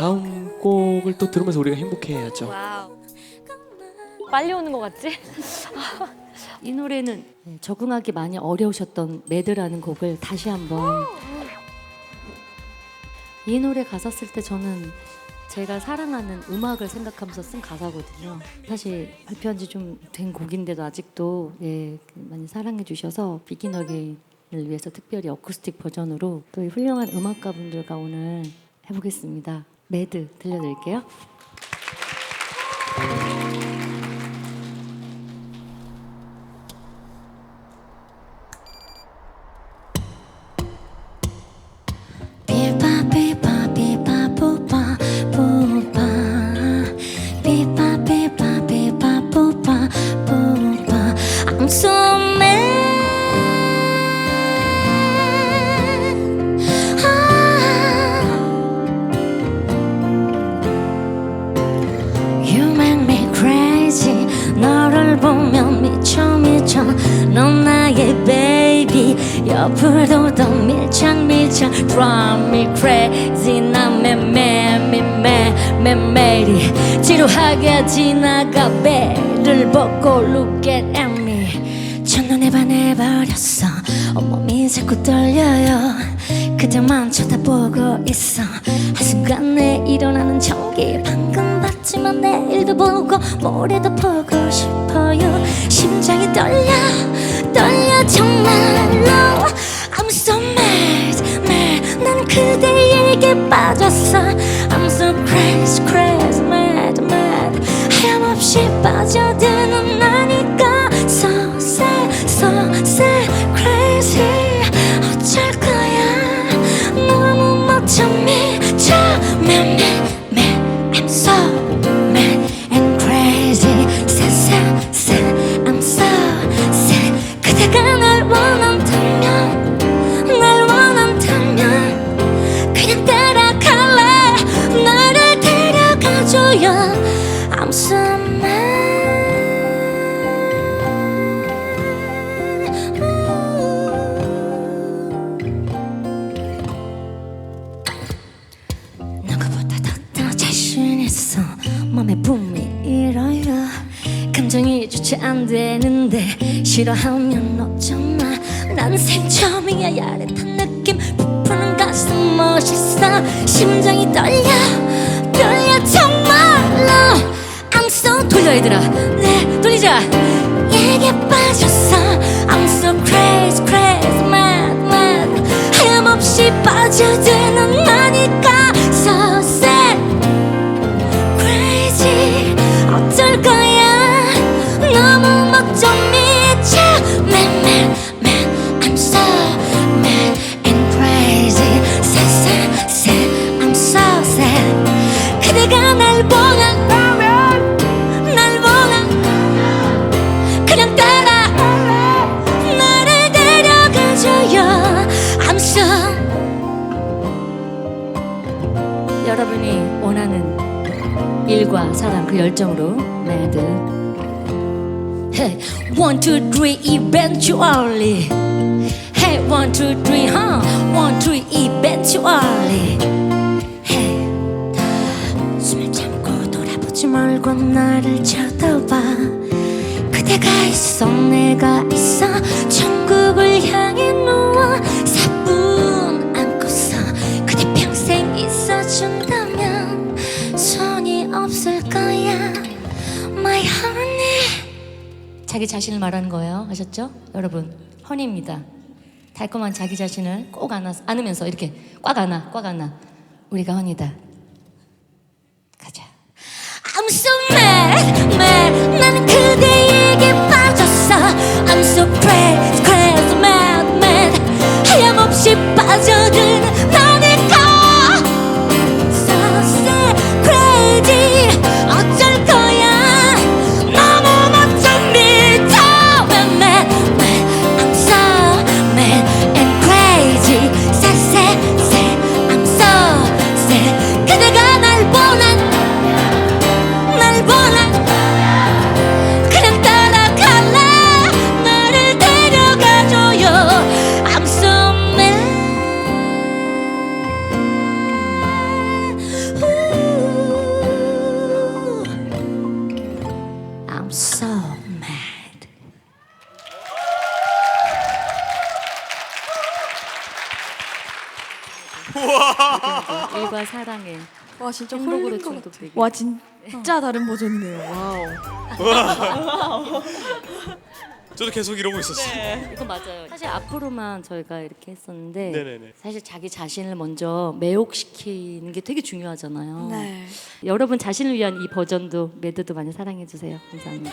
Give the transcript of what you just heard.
다음 곡을 또 들으면서 우리가 행복해야죠. 와우. 빨리 오는 것 같지? 이 노래는 네, 적응하기 많이 어려우셨던 매드라는 곡을 다시 한번 이 노래 가사 쓸 때 저는 제가 사랑하는 음악을 생각하면서 쓴 가사거든요. 사실 발표한 지 좀 된 곡인데도 아직도 예, 많이 사랑해 주셔서 비긴 어게인을 위해서 특별히 어쿠스틱 버전으로 또이 훌륭한 음악가 분들과 오늘 해보겠습니다. 매드 들려드릴게요. Baby 옆으로 더 밀착 밀착 Drive me crazy 난 매매매매매매리 지루하게 지나가 배를 벗고 look at me 첫눈에 반해버렸어. 온몸이 자꾸 떨려요. 그대만 쳐다보고 있어. 한순간에 일어나는 전기 방금 봤지만 내일도 보고 모레도 보고 싶어요. 심장이 떨려 떨려 정말 그대에게 빠졌어 I'm so crazy crazy mad mad 하염없이 빠져드 몸에 붐이 일어요. 감정이 주체 안 되는데 싫어하면 어쩌나. 난 생처음이야. 야릇한 느낌 부푸는 가슴 멋있어. 심장이 떨려. 떨려 정말로. I'm so 돌려 얘들아. 네 돌리자 일과 사랑 그 열정으로 매드 Hey, one, two, three, eventually. Hey, one, two, three, huh? One, two, eventually. Hey, 숨을 참고 돌아보지 말고 나를 쳐다봐. 그대가 있어, 내가 있어. 천국을 향해 누 자기 자신을 말하는 거예요. 아셨죠? 여러분 허니입니다. 달콤한 자기 자신을 꼭 안아, 안으면서 이렇게 꽉 안아 꽉 안아. 우리가 허니다. 가자. I'm so mad, 일과 사랑에 와 진짜 행복으로 홀린 되게. 와 진짜 다른 버전이네요. 와우. 저도 계속 이러고 있었어요. 네. 이거 맞아요. 사실 앞으로만 저희가 이렇게 했었는데 네네네. 사실 자기 자신을 먼저 매혹시키는 게 되게 중요하잖아요. 네. 여러분 자신을 위한 이 버전도 매드도 많이 사랑해 주세요. 감사합니다.